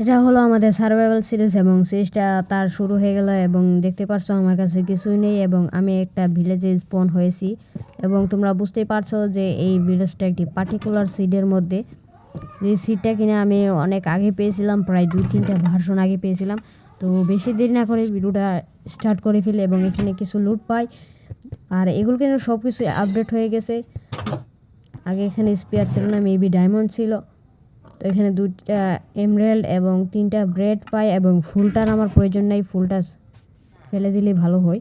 এটা হলো আমাদের সার্ভাইভাল সিরিজ এবং সিরিজটা তার শুরু হয়ে গেল এবং দেখতে পারছ আমার কাছে কিছুই নেই এবং আমি একটা ভিলেজে স্পন হয়েছি এবং তোমরা বুঝতেই পারছ যে এই ভিলেজটা একটি পার্টিকুলার সিডের মধ্যে। যে সিটটা কিনে আমি অনেক আগে পেয়েছিলাম, প্রায় দুই তিনটা ভার্সন আগে পেয়েছিলাম। তো বেশি দেরি না করে ভিডিওটা স্টার্ট করে ফেলে এবং এখানে কিছু লুট পাই। আর এগুলো কিন্তু সব কিছু আপডেট হয়ে গেছে। আগে এখানে স্পেয়ার ছিল না মেবি ডায়মন্ড ছিল। তো এখানে দুটা এমরেল্ড এবং তিনটা ব্রেড পাই এবং ফুলটার আমার প্রয়োজন নেই, ফুলটা ফেলে দিলেই ভালো হয়।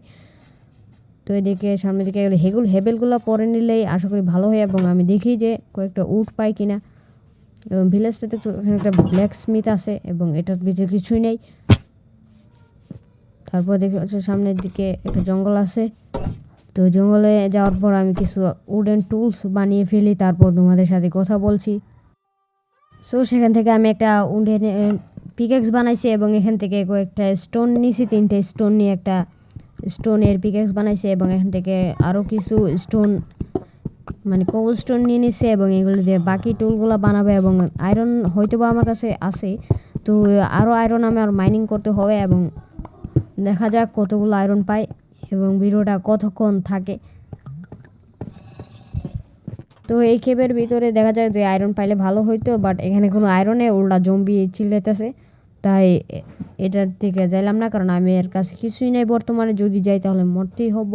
তো এদিকে সামনের দিকে গেলে হেগুল, হেবেলগুলো পরে নিলেই আশা করি ভালো হয় এবং আমি দেখি যে কয়েকটা উড পাই কিনা। এবং ভিলেজটাতে এখানে একটা ব্ল্যাক স্মিথ আছে এবং এটার ভিতরে কিছুই নেই। তারপর দেখি হচ্ছে সামনের দিকে একটা জঙ্গল আছে। তো জঙ্গলে যাওয়ার পর আমি কিছু উডেন টুলস বানিয়ে ফেলি, তারপর তোমাদের সাথে কথা বলছি। সো সেখান থেকে আমি একটা উডেন পিকেক্স বানাইছি এবং এখান থেকে কয়েকটা স্টোন নিয়েছি তিনটে স্টোন নিয়ে একটা স্টোনের পিকেক্স বানাইছি এবং এখান থেকে আরও কিছু স্টোন মানে কোবল স্টোন নিয়ে নিচ্ছে এবং এগুলো দিয়ে বাকি টুলগুলো বানাবে এবং আয়রন হয়তো বা আমার কাছে আছে। তো আরও আয়রন আমার মাইনিং করতে হবে এবং দেখা যাক কতগুলো আয়রন পাই এবং ভিডিওটা কতক্ষণ থাকে। তো এই কেবের ভিতরে দেখা যায় যে আয়রন পাইলে ভালো হইতো বাট এখানে কোনো আয়রনে উল্টা জম্বি চিল্লাইতেছে। তাই এটার থেকে যাইলাম না, কারণ আমি এর কাছে কিছুই নেই বর্তমানে। যদি যাই তাহলে মরতেই হব।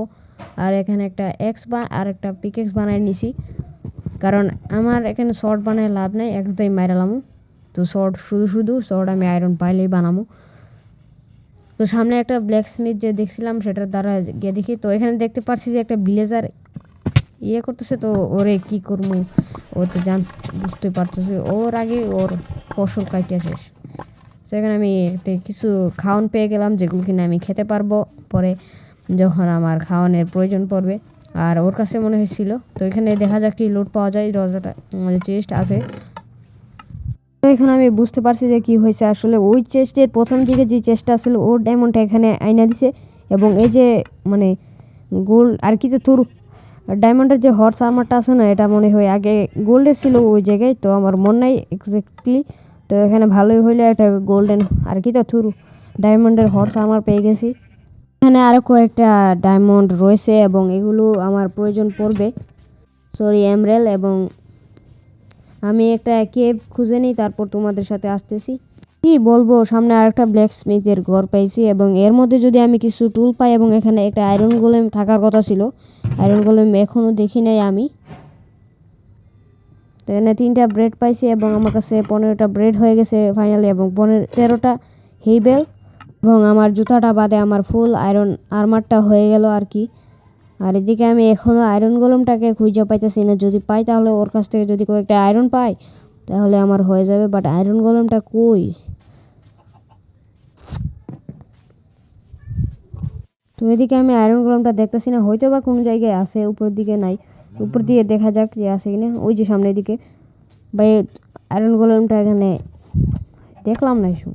আর এখানে একটা এক্স বা, আর একটা পিকেক্স বানাই নিছি। কারণ আমার এখানে শর্ট বানায় লাভ নেই এক্স দিয়ে মাইরালাম তো শর্ট শুধু শুধু শর্ট আমি আয়রন পাইলেই বানাবো তো সামনে একটা ব্ল্যাক স্মিথ যে দেখছিলাম, সেটার দ্বারা গিয়ে দেখি। তো এখানে দেখতে পাচ্ছি যে একটা ব্লেজার ইয়ে করতেছে তো, ওরে কি করব ও তো জান, বুঝতে পারতেছে। ওর আগে ওর ফসল কাটিয়া শেষ। সেখানে আমি কিছু খাওয়ান পেয়ে গেলাম, যেগুলো কিনা আমি খেতে পারব। পরে যখন আমার খাওয়ানোর প্রয়োজন পড়বে। আর ওর কাছে মনে হয়েছিল, তো এখানে দেখা যাক কি লোড পাওয়া যায়, দরজাটা চেস্ট আছে। তো এখানে আমি বুঝতে পারছি যে কি হয়েছে। আসলে ওই চেস্টের প্রথম দিকে যে চেস্টটা ছিল, ওর ডায়মন্ডটা এখানে আইনা দিছে। এবং এই যে মানে গোল্ড আর কি তো তোর ডায়মন্ডের যে হর্স আর্মারটা আছে না, এটা মনে হয় আগে গোল্ডের ছিল ওই জায়গায়, তো আমার মন নাই এক্স্যাক্টলি তো এখানে ভালোই হইলে একটা গোল্ডেন আর কি তো থুরু। ডায়মন্ডের হর্স আর্মার পেয়ে গেছি। এখানে আরও কয়েকটা ডায়মন্ড রয়েছে এবং এগুলো আমার প্রয়োজন পড়বে। সরি এমরেল এবং আমি একটা কেব খুঁজে নিই, তারপর তোমাদের সাথে আসতেছি। কি বলব, সামনে আরেকটা ব্ল্যাক স্মিথের ঘর পাইছি এবং এর মধ্যে যদি আমি কিছু টুল পাই এবং এখানে একটা আয়রন গোলেম থাকার কথা ছিল আয়রন গোলেম এখনও দেখি নাই আমি। তো এখানে তিনটা ব্রেড পাইছি এবং আমার কাছে পনেরোটা ব্রেড হয়ে গেছে ফাইনালি এবং পনেরো, তেরোটা হেইবেল এবং আমার জুতাটা বাদে আমার ফুল আয়রন আর্মারটা হয়ে গেল আর কি। আর এদিকে আমি এখনও আয়রন গোলমটাকে খুঁজে পাইতেছি না, যদি পাই তাহলে ওর কাছ থেকে যদি কয়েকটা আয়রন পাই, তাহলে আমার হয়ে যাবে। বাট আয়রন গোলমটা কই? তো এদিকে আমি আয়রন গোলমটা দেখতেছি না হয়তো বা কোনো জায়গায় আছে উপর দিকে নাই। উপর দিয়ে দেখা যাক যে আছে কিনা। ওই যে সামনের দিকে। বা আয়রন গোলমটা এখানে দেখলাম না এসব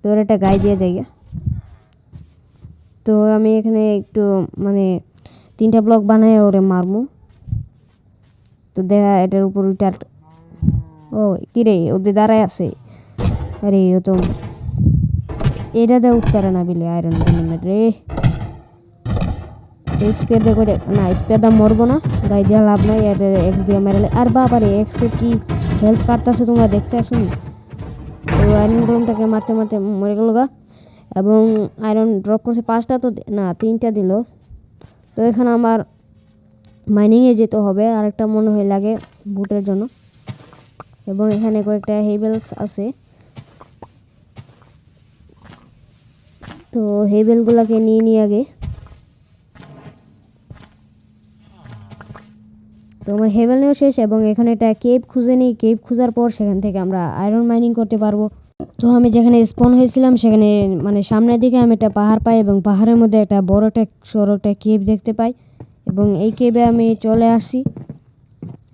তো ওর একটা গায়ে দিয়ে জায়গা তো আমি এখানে একটু মানে তিনটা ব্লক বানায় ওরে মারমু তো দেখা, এটার উপর ওইটা ও, কিরে, ওদের দাঁড়ায় আছে। আরে, ও তো এটা দিয়ে উঠতারে না বিলে আয়রন গোলেমের রে স্পেয়ার দিয়ে করে না স্পেয়ার দা মরবো না গায়ে দিয়ে লাভ নাই এটা এক্স দিয়ে মারলে আর বাবারে এক্সে কি হেল্প কাটতেছে তোমরা দেখতে আসো নি তো আয়রন গোলমটাকে মারতে মারতে মরে গেল গা এবং আয়রন ড্রপ করছে পাঁচটা তো না তিনটা দিল তো এখানে আমার মাইনিংয়ে যেতে হবে আরেকটা মনে হয় লাগে বুটের জন্য এবং এখানে কয়েকটা হেবেলস আছে তো হেবেলগুলোকে নিয়ে নিয়ে আগে। তো আমার হেবেল নিয়েও শেষ এবং এখানে একটা কেপ খুঁজে নিই। কেপ খোঁজার পর সেখান থেকে আমরা আয়রন মাইনিং করতে পারব। তো আমি যেখানে স্পন হয়েছিলাম সেখানে মানে সামনের দিকে আমি একটা পাহাড় পাই এবং পাহাড়ের মধ্যে একটা বড় একটা সড়ো একটা কেপ দেখতে পাই এবং এই কেবে আমি চলে আসি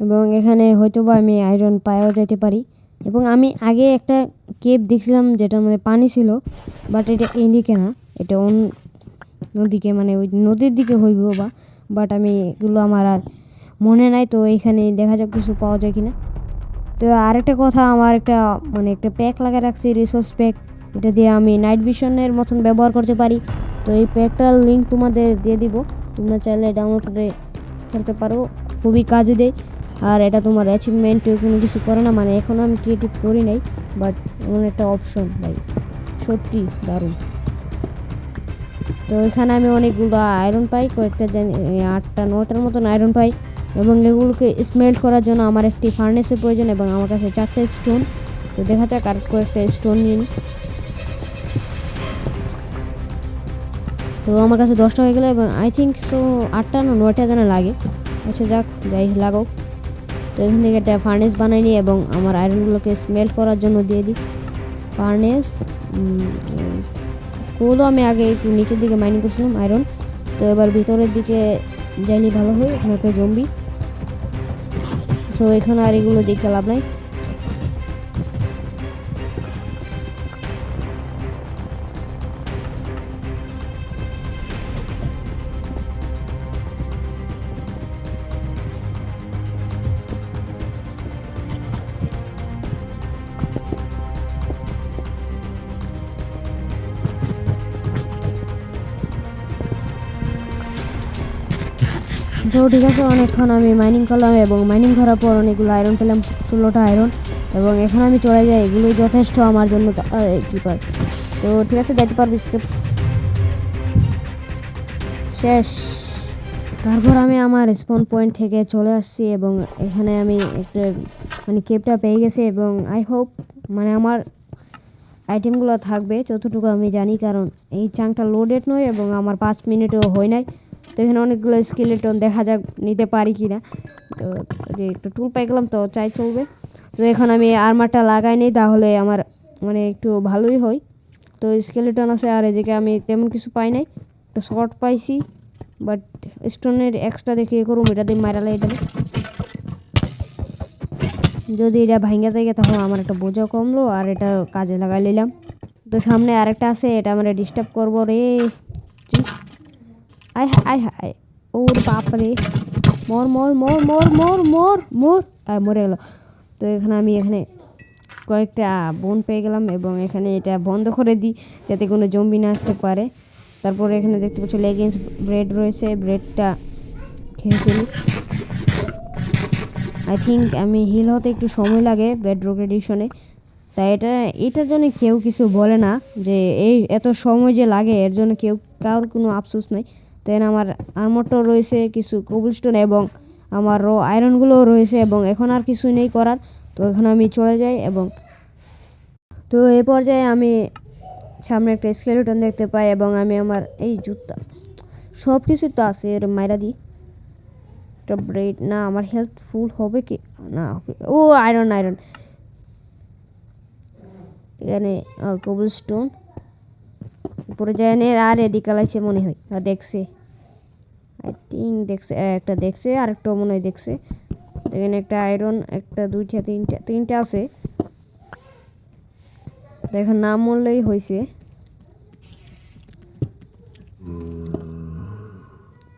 এবং এখানে হয়তো বা আমি আয়রন পাওয়া যেতে পারি। এবং আমি আগে একটা কেপ দেখছিলাম যেটার মধ্যে পানি ছিল বাট এটা এইদিকে না, এটা অন্য নদীকে মানে ওই নদীর দিকে হইব বা বাট আমি এগুলো আমার আর মনে নাই, তো এইখানে দেখা যাক কিছু পাওয়া যায় কিনা। তো আরেকটা কথা, আমার একটা মানে একটা প্যাক লাগিয়ে রাখছি রিসোর্স প্যাক এটা দিয়ে আমি নাইট ভিশনের মতন ব্যবহার করতে পারি। তো এই প্যাকটার লিঙ্ক তোমাদের দিয়ে দিব, তোমরা চাইলে ডাউনলোড করে খেলতে পারো, খুবই কাজে দেয়। আর এটা তোমার অ্যাচিভমেন্ট কোনো কিছু করে না মানে এখনও আমি ক্রিয়েটিভ করি নাই বাট এমন একটা অপশন ভাই। সত্যি দারুণ। তো এখানে আমি অনেকগুলো আয়রন পাই, কয়েকটা আটটা নটার মতন আয়রন পাই, এবং এগুলোকে স্মেল্ট করার জন্য আমার একটি ফার্নেসের প্রয়োজন এবং আমার কাছে চারটে স্টোন তো দেখা যাক আর কয়েকটা স্টোন নিয়ে নিই। তো আমার কাছে দশটা হয়ে গেলো এবং আই থিঙ্ক সো আটটা না নয়টা যেন লাগে। আচ্ছা যাক, যাই, লাগাও। তো এখান থেকে একটা ফার্নেস বানাই নিই এবং আমার আয়রনগুলোকে স্মেল্ট করার জন্য দিয়ে দিই। ফার্নেস কোলও আমি আগে একটু নিচের দিকে মাইনিং করছিলাম আয়রন তো এবার ভিতরের দিকে যাইলে ভালো হয়, এখানে একটা জম্বি সো এখানে আর এগুলো দেখে লাভ নাই। তো ঠিক আছে অনেকক্ষণ আমি মাইনিং করলাম এবং মাইনিং করার পর অনেকগুলো আয়রন পেলাম, ষোলোটা আয়রন এবং এখন আমি চলে যাই এগুলো যথেষ্ট আমার জন্য কি পার তো ঠিক আছে যাইতে পারবি শেষ। তারপর আমি আমার স্পন পয়েন্ট থেকে চলে আসছি এবং এখানে আমি একটা মানে কেপটা পেয়ে গেছি এবং আই হোপ মানে আমার আইটেমগুলো থাকবে, যতটুকু আমি জানি, কারণ এই চাংটা লোডেড নয় এবং আমার পাঁচ মিনিটও হয় নাই। এখানে অনেকগুলো স্কেলেটন দেখা যাক, নিতে পারি কি না তো যে একটু টুল পাই গেলাম, তো চাই চলবে। তো এখন আমি আর্মারটা লাগাই নিই, তাহলে আমার মানে একটু ভালোই হয়। তো স্কেলেটন আছে, আর এদিকে আমি তেমন কিছু পাই নাই। একটা শর্ট পাইছি বাট স্টোনের এক্সট্রা দেখে এ করুম, এটা দিয়ে মারালে এটা যদি এটা ভাঙ্গা যায় তাহলে আমার একটা বোঝা কমলো, আর এটা কাজে লাগাই নিলাম। তো সামনে আরেকটা আছে, এটা আমরা ডিস্টার্ব করব রে। আয় আয় হায় ওর বাপরে। মর মর মর মর মর মর মর। আয়, মরে গেল। তো এখানে আমি এখানে কয়েকটা বোন পেয়ে গেলাম এবং এখানে এটা বন্ধ করে দিই যাতে কোনো জম্বি না আসতে পারে। তারপরে এখানে দেখতে পাচ্ছি লেগিংস ব্রেড রয়েছে। ব্রেডটা খেয়ে ফেলি। আই থিঙ্ক আমি হিল হতে একটু সময় লাগে বেডরক এডিশনে তাই এটা, এটার জন্য কেউ কিছু বলে না যে এই এত সময় যে লাগে, এর জন্য কেউ, কারোর কোনো আফসোস নেই। তাই আমার আর্মরটাও রয়েছে কিছু কোবলস্টোন এবং আমার র আয়রনগুলোও রয়েছে এবং এখন আর কিছুই নেই করার। তো এখন আমি চলে যাই এবং তো এই পর্যায়ে আমি সামনে একটা স্কেলেটন দেখতে পাই এবং আমি আমার এই জুতা সব কিছু তো আছে এর মাইরা দিই একটা ব্রেড না, আমার হেলথ ফুল হবে কি? না ও আয়রন আয়রন এখানে কবল স্টোন উপরে যায় আর এদিকে লাইছে মনে হয়। দেখছে আই থিঙ্ক দেখছে একটা দেখছে, আর একটা মনে হয় দেখছে। এখানে একটা আয়রন একটা দুইটা, তিনটা তিনটা আছে। তো এখন নাম বললেই হয়েছে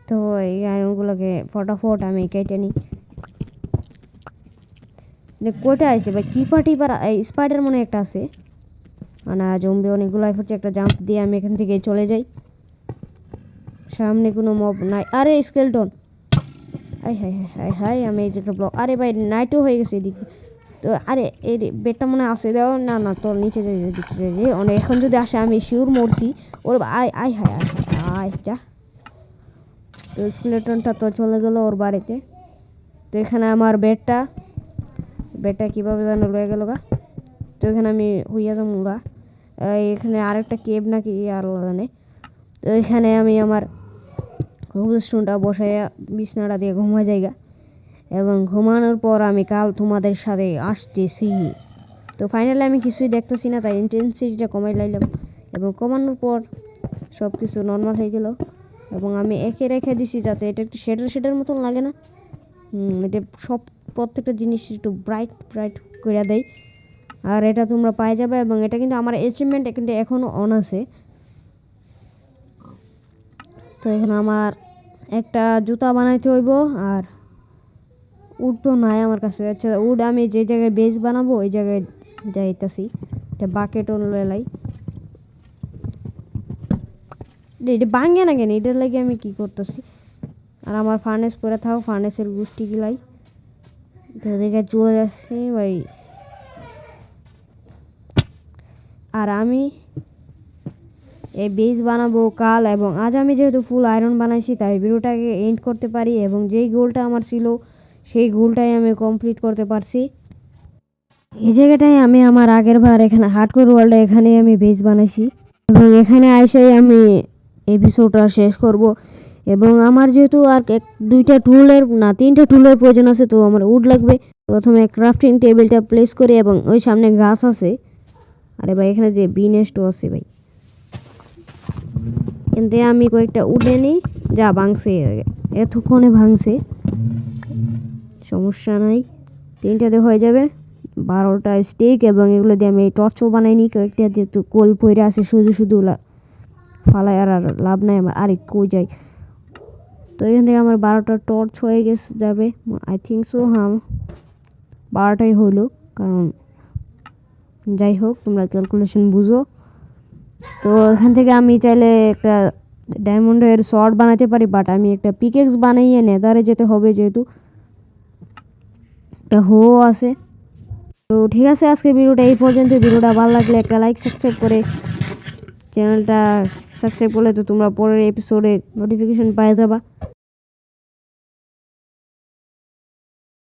তো এই আয়রনগুলোকে ফটাফট আমি কেটে নিই। কোটা আছে ভাই? কি পার্টি পার স্পাইডার মনে একটা আছে। মানে জম্বি অনেকগুলো হচ্ছে একটা জাম্প দিয়ে আমি এখান থেকে চলে যাই। সামনে কোনো মব নাই। আরে স্কেলটন আই হাই হাই হাই হাই আমি এই যেটা ব্লক আরে ভাই নাইটও হয়ে গেছে এদিকে। তো আরে, এই বেডটা মনে আসে দেও। না না, তোর নিচে যাই দিচ্ছে যে অনেক এখন যদি আসে, আমি শিওর মরছি। ওর আয় আয়, হায়, আয় যা। তো স্কেলেটনটা তো চলে গেলো ওর বাড়িতে। তো এখানে আমার বেডটা। বেডটা কীভাবে যেন রয়ে গেল গা। তো এখানে আমি হইয়া যাব গা। এখানে আরেকটা কেব নাকি আর জানে তো এখানে আমি আমার স্টোনটা বসাইয়া বিছনাটা দিয়ে ঘুমা জায়গা এবং ঘুমানোর পর আমি কাল তোমাদের সাথে আসতেছি। তো ফাইনালি আমি কিছুই দেখতেছি না, তাই ইন্টেন্সিটিটা কমাই লাইলাম। এবং কমানোর পর সব কিছু নর্মাল হয়ে গেল। এবং আমি একে রেখে দিছি যাতে এটা একটু শেডের শেডের মতন লাগে না। এটা সব প্রত্যেকটা জিনিস একটু ব্রাইট ব্রাইট করে দেয়। আর এটা তোমরা পাই যাবে এবং এটা কিন্তু আমার অ্যাচিভমেন্ট কিন্তু এখনও অন আছে। তো এখানে আমার একটা জুতা বানাইতে হইব আর উড তো নাই আমার কাছে। আচ্ছা উড আমি যে জায়গায় বেস বানাবো, ওই জায়গায় যাইতাছি। এটা বাকেটও লাই। এটা ভাঙে না কেন? এটার লাগে আমি কি করতেছি? আর আমার ফার্নেস পরে থাকো ফার্নেসের গোষ্ঠী গিলাই। তো ওদিকে চলে যাচ্ছি, ভাই। আর আমি এই বেস বানাবো কাল এবং আজ আমি যেহেতু ফুল আয়রন বানাইছি, তাই ভিডিওটাকে এন্ড করতে পারি এবং যেই গোলটা আমার ছিল, সেই গোলটাই আমি কমপ্লিট করতে পারছি। এই জায়গাটায় আমি আমার আগের বার এখানে হার্ডকোর ওয়ার্ল্ডে এখানে আমি বেস বানাইছি এবং এখানে আইসাই আমি এপিসোডটা শেষ করব এবং আমার যেহেতু আর এক, দুইটা টুলের না, তিনটা টুলের প্রয়োজন আছে, তো আমার উড লাগবে। প্রথমে ক্রাফটিং টেবিলটা প্লেস করি এবং ওই সামনে গাছ আছে। আরে ভাই, এখানে যে বি নেস্টও আছে ভাই। কিন্তু আমি কয়েকটা উঠে নিই, যা ভাঙছে এতক্ষণে ভাঙছে। সমস্যা নাই। তিনটাতে হয়ে যাবে। বারোটা স্টিক এবং এগুলো দিয়ে আমি এই টর্চও বানাই নি। কয়েকটা যেহেতু কোল পইরে আছে, শুধু শুধু ফালাই আর আর লাভ নাই আমার। আরেক কই যাই। তো এখান থেকে আমার বারোটা টর্চ হয়ে গেছে, যাবে। আই থিঙ্ক সো হ্যাঁ। বারোটাই হলো, কারণ যাই হোক তোমরা ক্যালকুলেশন বুঝো। তো এখান থেকে আমি চাইলে একটা ডায়মন্ডের শর্ট বানাতে পারি বাট আমি একটা পিকেক্স বানাইয়ে নেদারে যেতে হবে যেহেতু। একটা হো আছে। তো ঠিক আছে আজকে ভিডিওটা এই পর্যন্ত। ভিডিওটা ভালো লাগলে একটা লাইক সাবস্ক্রাইব করে চ্যানেলটা সাবস্ক্রাইব করলে তো তোমরা পরের এপিসোডে নোটিফিকেশন পাই যাবা।